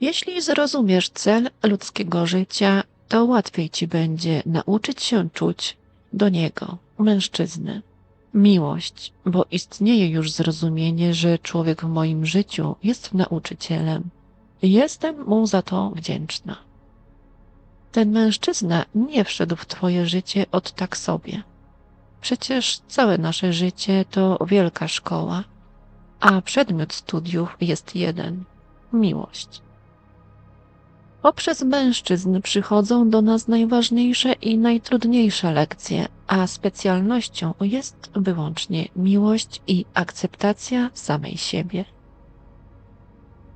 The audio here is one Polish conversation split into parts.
Jeśli zrozumiesz cel ludzkiego życia, to łatwiej ci będzie nauczyć się czuć do niego, mężczyzny. Miłość, bo istnieje już zrozumienie, że człowiek w moim życiu jest nauczycielem. Jestem mu za to wdzięczna. Ten mężczyzna nie wszedł w twoje życie od tak sobie. Przecież całe nasze życie to wielka szkoła, a przedmiot studiów jest jeden miłość. Poprzez mężczyzn przychodzą do nas najważniejsze i najtrudniejsze lekcje, a specjalnością jest wyłącznie miłość i akceptacja samej siebie.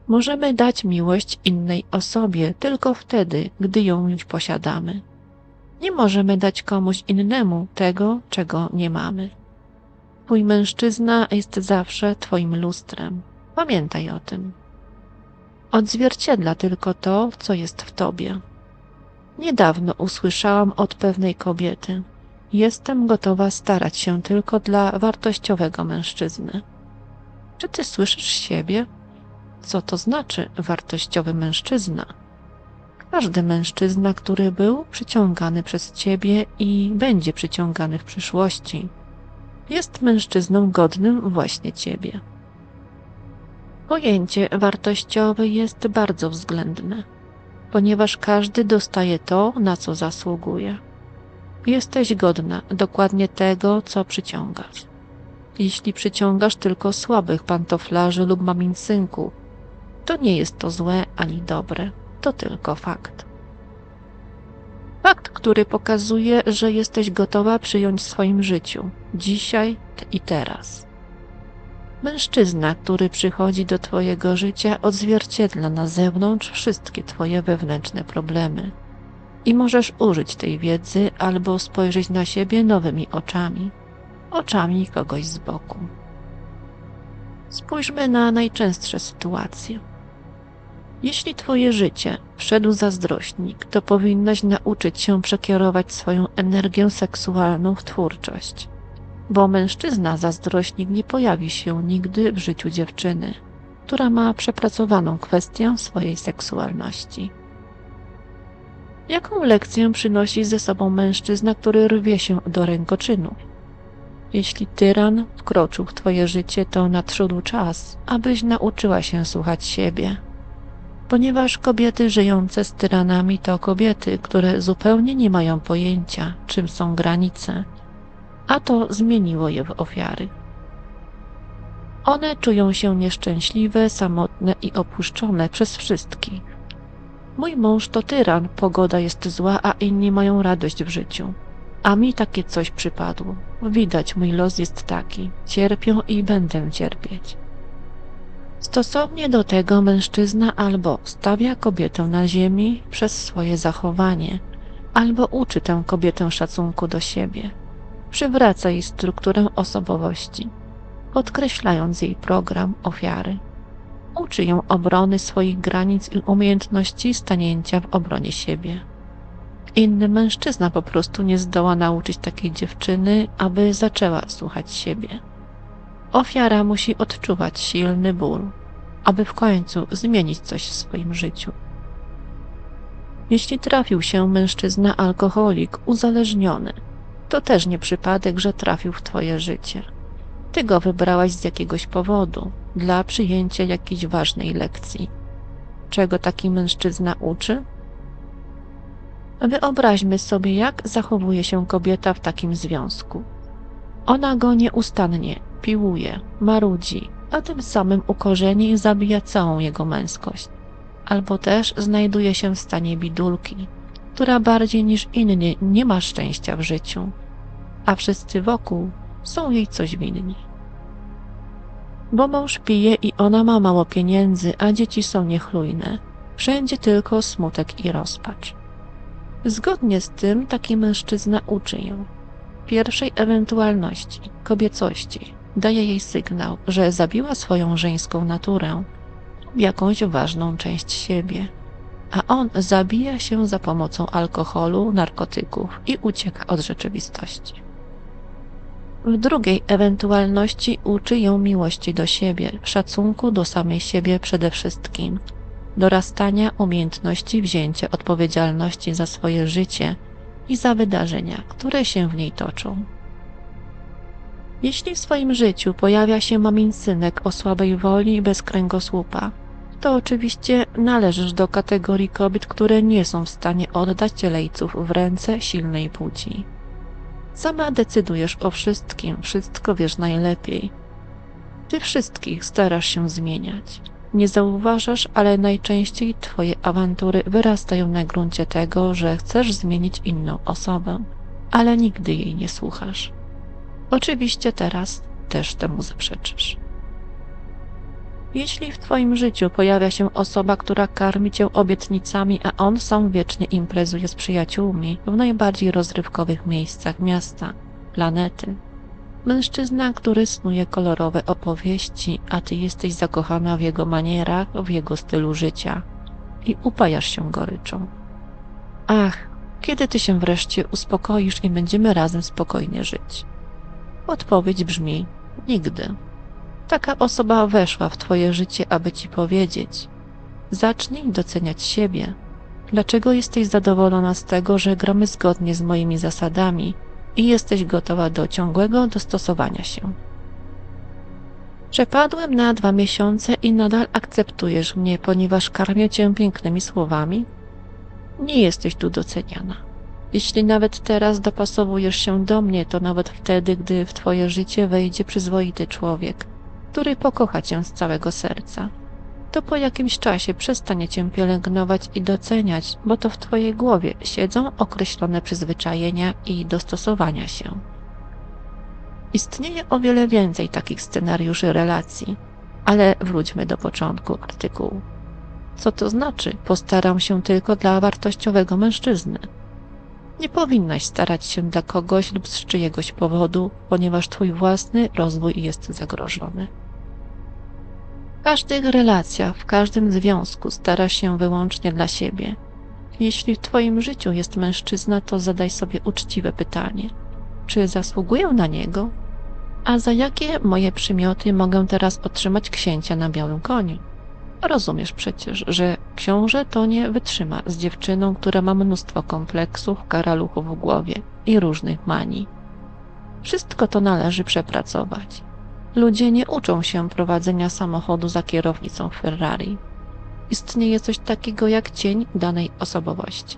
Możemy dać miłość innej osobie tylko wtedy, gdy ją już posiadamy. Nie możemy dać komuś innemu tego, czego nie mamy. Twój mężczyzna jest zawsze Twoim lustrem. Pamiętaj o tym. Odzwierciedla tylko to, co jest w Tobie. Niedawno usłyszałam od pewnej kobiety: Jestem gotowa starać się tylko dla wartościowego mężczyzny. Czy Ty słyszysz siebie? Co to znaczy wartościowy mężczyzna? Każdy mężczyzna, który był przyciągany przez ciebie i będzie przyciągany w przyszłości, jest mężczyzną godnym właśnie ciebie. Pojęcie wartościowe jest bardzo względne, ponieważ każdy dostaje to, na co zasługuje. Jesteś godna dokładnie tego, co przyciągasz. Jeśli przyciągasz tylko słabych pantoflarzy lub mamincynków, to nie jest to złe ani dobre, to tylko fakt. Fakt, który pokazuje, że jesteś gotowa przyjąć w swoim życiu, dzisiaj i teraz. Mężczyzna, który przychodzi do Twojego życia, odzwierciedla na zewnątrz wszystkie Twoje wewnętrzne problemy. I możesz użyć tej wiedzy albo spojrzeć na siebie nowymi oczami, oczami kogoś z boku. Spójrzmy na najczęstsze sytuacje. Jeśli Twoje życie wszedł zazdrośnik, to powinnaś nauczyć się przekierować swoją energię seksualną w twórczość bo mężczyzna zazdrośnik nie pojawi się nigdy w życiu dziewczyny, która ma przepracowaną kwestię swojej seksualności. Jaką lekcję przynosi ze sobą mężczyzna, który rwie się do rękoczynu? Jeśli tyran wkroczył w twoje życie, to nadszedł czas, abyś nauczyła się słuchać siebie. Ponieważ kobiety żyjące z tyranami to kobiety, które zupełnie nie mają pojęcia, czym są granice, a to zmieniło je w ofiary. One czują się nieszczęśliwe, samotne i opuszczone przez wszystkich. Mój mąż to tyran, pogoda jest zła, a inni mają radość w życiu. A mi takie coś przypadło. Widać, mój los jest taki. Cierpię i będę cierpieć. Stosownie do tego mężczyzna albo stawia kobietę na ziemi przez swoje zachowanie, albo uczy tę kobietę szacunku do siebie przywraca jej strukturę osobowości, podkreślając jej program ofiary. Uczy ją obrony swoich granic i umiejętności stanięcia w obronie siebie. Inny mężczyzna po prostu nie zdoła nauczyć takiej dziewczyny, aby zaczęła słuchać siebie. Ofiara musi odczuwać silny ból, aby w końcu zmienić coś w swoim życiu. Jeśli trafił się mężczyzna alkoholik uzależniony, to też nie przypadek, że trafił w twoje życie. Ty go wybrałaś z jakiegoś powodu, dla przyjęcia jakiejś ważnej lekcji. Czego taki mężczyzna uczy? Wyobraźmy sobie, jak zachowuje się kobieta w takim związku. Ona go nieustannie piłuje, marudzi, a tym samym ukorzeni i zabija całą jego męskość. Albo też znajduje się w stanie bidulki, która bardziej niż inni nie ma szczęścia w życiu, a wszyscy wokół są jej coś winni. Bo mąż pije i ona ma mało pieniędzy, a dzieci są niechlujne. Wszędzie tylko smutek i rozpacz. Zgodnie z tym taki mężczyzna uczy ją. Pierwszej ewentualności, kobiecości, daje jej sygnał, że zabiła swoją żeńską naturę jakąś ważną część siebie, a on zabija się za pomocą alkoholu, narkotyków i ucieka od rzeczywistości. W drugiej ewentualności uczy ją miłości do siebie, szacunku do samej siebie przede wszystkim, dorastania umiejętności wzięcia odpowiedzialności za swoje życie i za wydarzenia, które się w niej toczą. Jeśli w swoim życiu pojawia się mamin synek o słabej woli i bez kręgosłupa, to oczywiście należysz do kategorii kobiet, które nie są w stanie oddać lejców w ręce silnej płci. Sama decydujesz o wszystkim, wszystko wiesz najlepiej. Ty wszystkich starasz się zmieniać. Nie zauważasz, ale najczęściej twoje awantury wyrastają na gruncie tego, że chcesz zmienić inną osobę, ale nigdy jej nie słuchasz. Oczywiście teraz też temu zaprzeczysz. Jeśli w Twoim życiu pojawia się osoba, która karmi Cię obietnicami, a on sam wiecznie imprezuje z przyjaciółmi w najbardziej rozrywkowych miejscach miasta, planety, mężczyzna, który snuje kolorowe opowieści, a Ty jesteś zakochana w jego manierach, w jego stylu życia i upajasz się goryczą. Ach, kiedy Ty się wreszcie uspokoisz i będziemy razem spokojnie żyć? Odpowiedź brzmi nigdy. Taka osoba weszła w Twoje życie, aby Ci powiedzieć: Zacznij doceniać siebie. Dlaczego jesteś zadowolona z tego, że gramy zgodnie z moimi zasadami i jesteś gotowa do ciągłego dostosowania się? Przepadłem na dwa miesiące i nadal akceptujesz mnie, ponieważ karmię Cię pięknymi słowami? Nie jesteś tu doceniana. Jeśli nawet teraz dopasowujesz się do mnie, to nawet wtedy, gdy w Twoje życie wejdzie przyzwoity człowiek, który pokocha cię z całego serca, to po jakimś czasie przestanie cię pielęgnować i doceniać, bo to w twojej głowie siedzą określone przyzwyczajenia i dostosowania się. Istnieje o wiele więcej takich scenariuszy relacji, ale wróćmy do początku artykułu. Co to znaczy? Postaram się tylko dla wartościowego mężczyzny. Nie powinnaś starać się dla kogoś lub z czyjegoś powodu, ponieważ twój własny rozwój jest zagrożony. Każdych relacjach, w każdym związku starasz się wyłącznie dla siebie. Jeśli w Twoim życiu jest mężczyzna, to zadaj sobie uczciwe pytanie: czy zasługuję na niego? A za jakie moje przymioty mogę teraz otrzymać księcia na białym koniu? Rozumiesz przecież, że książę to nie wytrzyma z dziewczyną, która ma mnóstwo kompleksów, karaluchów w głowie i różnych manii. Wszystko to należy przepracować. Ludzie nie uczą się prowadzenia samochodu za kierownicą Ferrari. Istnieje coś takiego jak cień danej osobowości.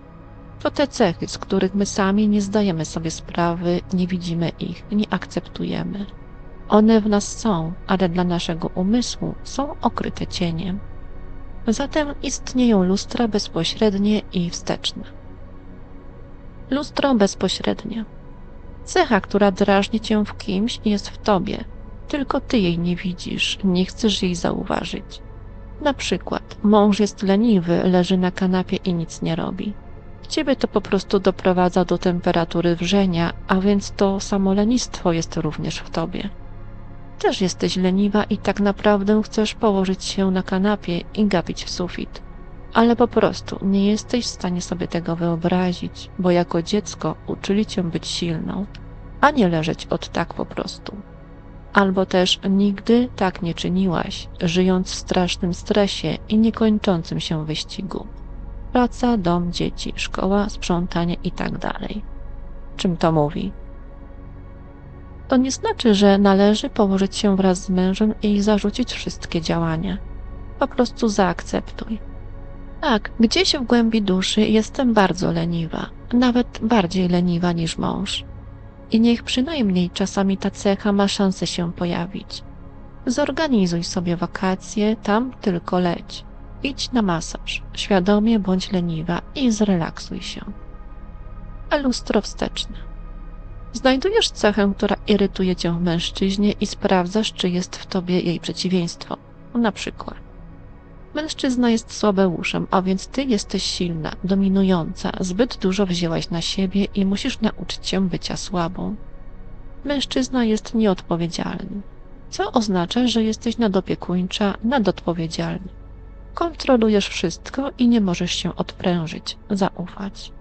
To te cechy, z których my sami nie zdajemy sobie sprawy, nie widzimy ich, nie akceptujemy. One w nas są, ale dla naszego umysłu są okryte cieniem. Zatem istnieją lustra bezpośrednie i wsteczne. Lustro bezpośrednie. Cecha, która drażni cię w kimś, jest w tobie – tylko ty jej nie widzisz, nie chcesz jej zauważyć. Na przykład, mąż jest leniwy, leży na kanapie i nic nie robi. Ciebie to po prostu doprowadza do temperatury wrzenia, a więc to samo lenistwo jest również w tobie. Też jesteś leniwa i tak naprawdę chcesz położyć się na kanapie i gapić w sufit. Ale po prostu nie jesteś w stanie sobie tego wyobrazić, bo jako dziecko uczyli cię być silną, a nie leżeć od tak po prostu albo też nigdy tak nie czyniłaś, żyjąc w strasznym stresie i niekończącym się wyścigu. Praca, dom, dzieci, szkoła, sprzątanie itd. Tak Czym to mówi? To nie znaczy, że należy położyć się wraz z mężem i zarzucić wszystkie działania. Po prostu zaakceptuj. Tak, gdzieś w głębi duszy jestem bardzo leniwa, nawet bardziej leniwa niż mąż. I niech przynajmniej czasami ta cecha ma szansę się pojawić. Zorganizuj sobie wakacje, tam tylko leć. Idź na masaż, świadomie bądź leniwa i zrelaksuj się. A lustro wsteczne. Znajdujesz cechę, która irytuje cię w mężczyźnie i sprawdzasz, czy jest w tobie jej przeciwieństwo. Na przykład Mężczyzna jest słabeuszem, a więc ty jesteś silna, dominująca, zbyt dużo wzięłaś na siebie i musisz nauczyć się bycia słabą. Mężczyzna jest nieodpowiedzialny, co oznacza, że jesteś nadopiekuńcza, nadodpowiedzialny. Kontrolujesz wszystko i nie możesz się odprężyć, zaufać.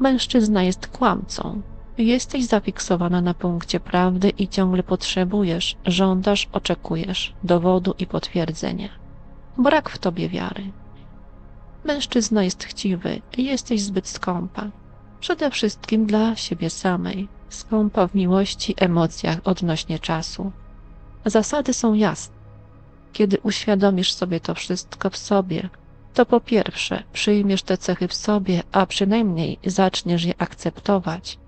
Mężczyzna jest kłamcą. Jesteś zafiksowana na punkcie prawdy i ciągle potrzebujesz, żądasz, oczekujesz dowodu i potwierdzenia brak w tobie wiary. Mężczyzna jest chciwy, jesteś zbyt skąpa. Przede wszystkim dla siebie samej, skąpa w miłości, emocjach odnośnie czasu. Zasady są jasne. Kiedy uświadomisz sobie to wszystko w sobie, to po pierwsze przyjmiesz te cechy w sobie, a przynajmniej zaczniesz je akceptować,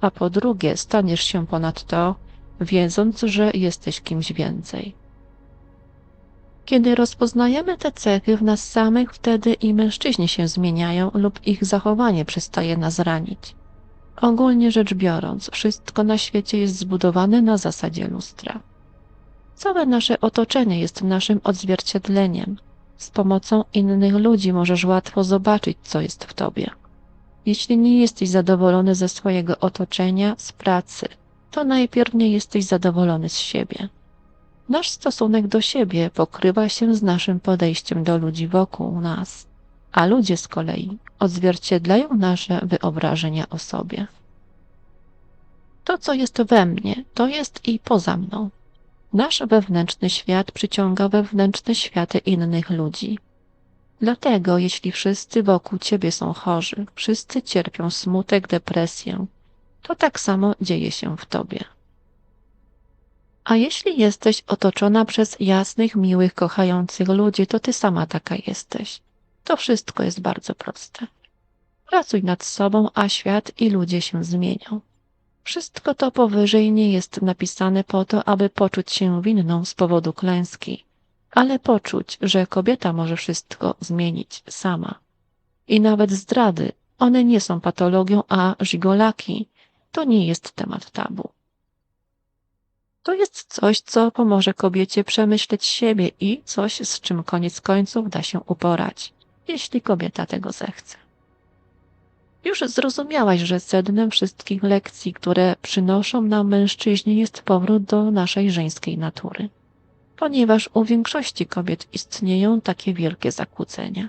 a po drugie staniesz się ponad to, wiedząc, że jesteś kimś więcej. Kiedy rozpoznajemy te cechy w nas samych, wtedy i mężczyźni się zmieniają lub ich zachowanie przestaje nas ranić. Ogólnie rzecz biorąc, wszystko na świecie jest zbudowane na zasadzie lustra. Całe nasze otoczenie jest naszym odzwierciedleniem. Z pomocą innych ludzi możesz łatwo zobaczyć, co jest w tobie. Jeśli nie jesteś zadowolony ze swojego otoczenia, z pracy, to najpierw nie jesteś zadowolony z siebie. Nasz stosunek do siebie pokrywa się z naszym podejściem do ludzi wokół nas, a ludzie z kolei odzwierciedlają nasze wyobrażenia o sobie. To, co jest we mnie, to jest i poza mną. Nasz wewnętrzny świat przyciąga wewnętrzne światy innych ludzi. Dlatego, jeśli wszyscy wokół ciebie są chorzy, wszyscy cierpią smutek, depresję, to tak samo dzieje się w tobie. A jeśli jesteś otoczona przez jasnych, miłych, kochających ludzi, to ty sama taka jesteś. To wszystko jest bardzo proste. Pracuj nad sobą, a świat i ludzie się zmienią. Wszystko to powyżej nie jest napisane po to, aby poczuć się winną z powodu klęski, ale poczuć, że kobieta może wszystko zmienić sama. I nawet zdrady, one nie są patologią, a żigolaki to nie jest temat tabu. To jest coś, co pomoże kobiecie przemyśleć siebie i coś, z czym koniec końców da się uporać, jeśli kobieta tego zechce. Już zrozumiałaś, że sednem wszystkich lekcji, które przynoszą nam mężczyźni, jest powrót do naszej żeńskiej natury, ponieważ u większości kobiet istnieją takie wielkie zakłócenia.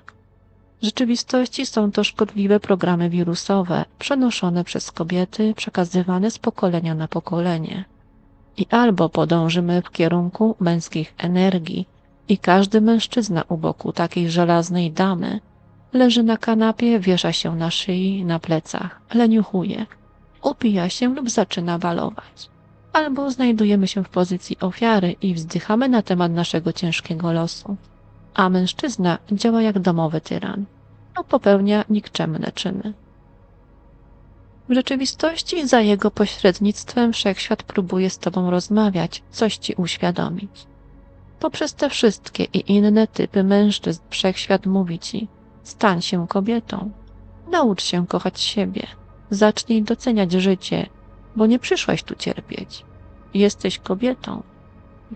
W rzeczywistości są to szkodliwe programy wirusowe, przenoszone przez kobiety, przekazywane z pokolenia na pokolenie. I albo podążymy w kierunku męskich energii, i każdy mężczyzna u boku takiej żelaznej damy leży na kanapie, wiesza się na szyi, na plecach, leniuchuje, upija się lub zaczyna balować. Albo znajdujemy się w pozycji ofiary i wzdychamy na temat naszego ciężkiego losu. A mężczyzna działa jak domowy tyran. No popełnia nikczemne czyny. W rzeczywistości za jego pośrednictwem wszechświat próbuje z tobą rozmawiać, coś ci uświadomić. Poprzez te wszystkie i inne typy mężczyzn wszechświat mówi ci: stań się kobietą, naucz się kochać siebie, zacznij doceniać życie, bo nie przyszłaś tu cierpieć. Jesteś kobietą.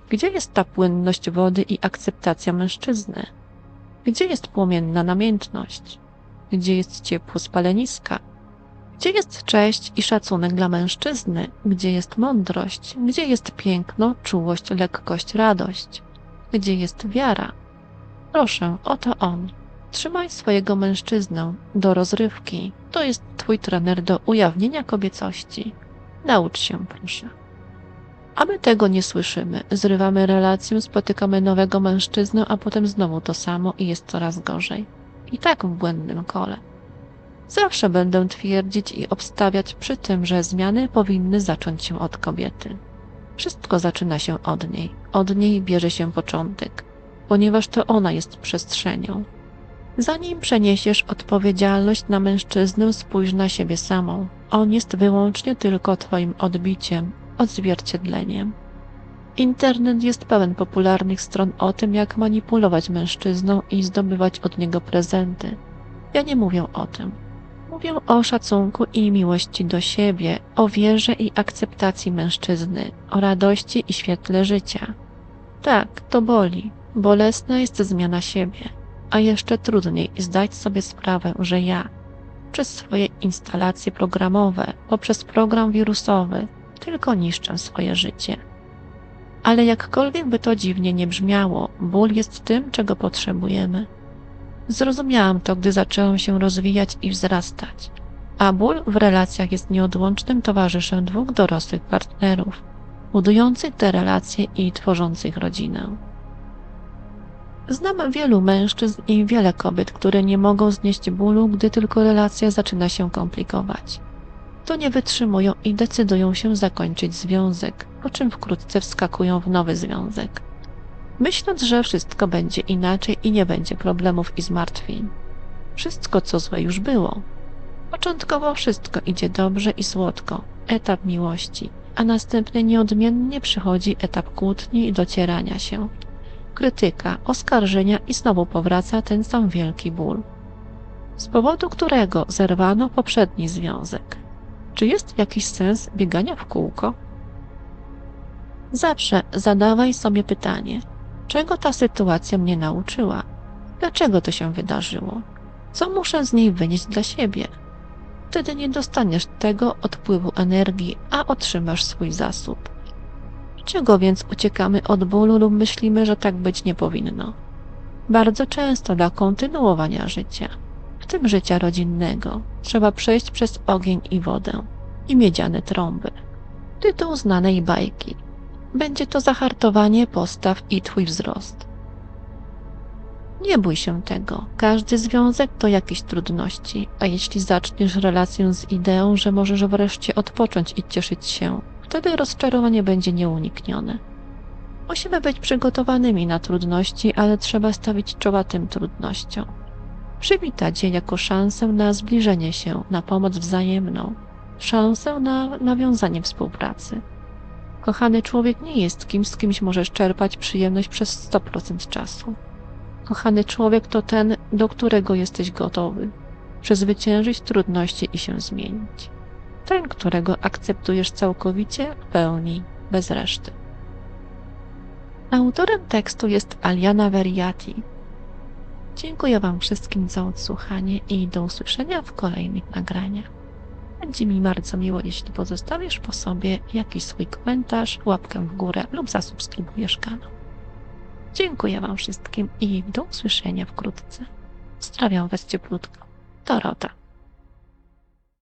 Gdzie jest ta płynność wody i akceptacja mężczyzny? Gdzie jest płomienna namiętność? Gdzie jest ciepło spaleniska? Gdzie jest cześć i szacunek dla mężczyzny? Gdzie jest mądrość? Gdzie jest piękno, czułość, lekkość, radość? Gdzie jest wiara? Proszę, oto on. Trzymaj swojego mężczyznę do rozrywki. To jest twój trener do ujawnienia kobiecości. Naucz się, proszę. A my tego nie słyszymy. Zrywamy relację, spotykamy nowego mężczyznę, a potem znowu to samo i jest coraz gorzej. I tak w błędnym kole. Zawsze będę twierdzić i obstawiać przy tym, że zmiany powinny zacząć się od kobiety. Wszystko zaczyna się od niej. Od niej bierze się początek, ponieważ to ona jest przestrzenią. Zanim przeniesiesz odpowiedzialność na mężczyznę, spójrz na siebie samą. On jest wyłącznie tylko Twoim odbiciem, odzwierciedleniem. Internet jest pełen popularnych stron o tym, jak manipulować mężczyzną i zdobywać od niego prezenty. Ja nie mówię o tym. Mówię o szacunku i miłości do siebie, o wierze i akceptacji mężczyzny, o radości i świetle życia. Tak, to boli. Bolesna jest zmiana siebie, a jeszcze trudniej zdać sobie sprawę, że ja, przez swoje instalacje programowe, poprzez program wirusowy, tylko niszczę swoje życie. Ale jakkolwiek by to dziwnie nie brzmiało, ból jest tym, czego potrzebujemy. Zrozumiałam to, gdy zaczęłam się rozwijać i wzrastać, a ból w relacjach jest nieodłącznym towarzyszem dwóch dorosłych partnerów, budujących te relacje i tworzących rodzinę. Znam wielu mężczyzn i wiele kobiet, które nie mogą znieść bólu, gdy tylko relacja zaczyna się komplikować. To nie wytrzymują i decydują się zakończyć związek, po czym wkrótce wskakują w nowy związek. Myśląc, że wszystko będzie inaczej i nie będzie problemów i zmartwień. Wszystko, co złe już było. Początkowo wszystko idzie dobrze i słodko, etap miłości, a następnie nieodmiennie przychodzi etap kłótni i docierania się. Krytyka, oskarżenia i znowu powraca ten sam wielki ból. Z powodu którego zerwano poprzedni związek. Czy jest jakiś sens biegania w kółko? Zawsze zadawaj sobie pytanie, czego ta sytuacja mnie nauczyła? Dlaczego to się wydarzyło? Co muszę z niej wynieść dla siebie? Wtedy nie dostaniesz tego odpływu energii, a otrzymasz swój zasób. Czego więc uciekamy od bólu lub myślimy, że tak być nie powinno? Bardzo często dla kontynuowania życia, w tym życia rodzinnego, trzeba przejść przez ogień i wodę i miedziane trąby. Tytuł znanej bajki. Będzie to zahartowanie postaw i twój wzrost. Nie bój się tego. Każdy związek to jakieś trudności, a jeśli zaczniesz relację z ideą, że możesz wreszcie odpocząć i cieszyć się, wtedy rozczarowanie będzie nieuniknione. Musimy być przygotowanymi na trudności, ale trzeba stawić czoła tym trudnościom. Przywitać je jako szansę na zbliżenie się, na pomoc wzajemną, szansę na nawiązanie współpracy. Kochany człowiek nie jest kimś, z kimś możesz czerpać przyjemność przez 100% czasu. Kochany człowiek to ten, do którego jesteś gotowy, przezwyciężyć trudności i się zmienić. Ten, którego akceptujesz całkowicie, w pełni, bez reszty. Autorem tekstu jest Aliana Veriati. Dziękuję Wam wszystkim za odsłuchanie i do usłyszenia w kolejnych nagraniach. Będzie mi bardzo miło, jeśli pozostawisz po sobie jakiś swój komentarz, łapkę w górę lub zasubskrybujesz kanał. Dziękuję Wam wszystkim i do usłyszenia wkrótce. Pozdrawiam Was cieplutko. Dorota.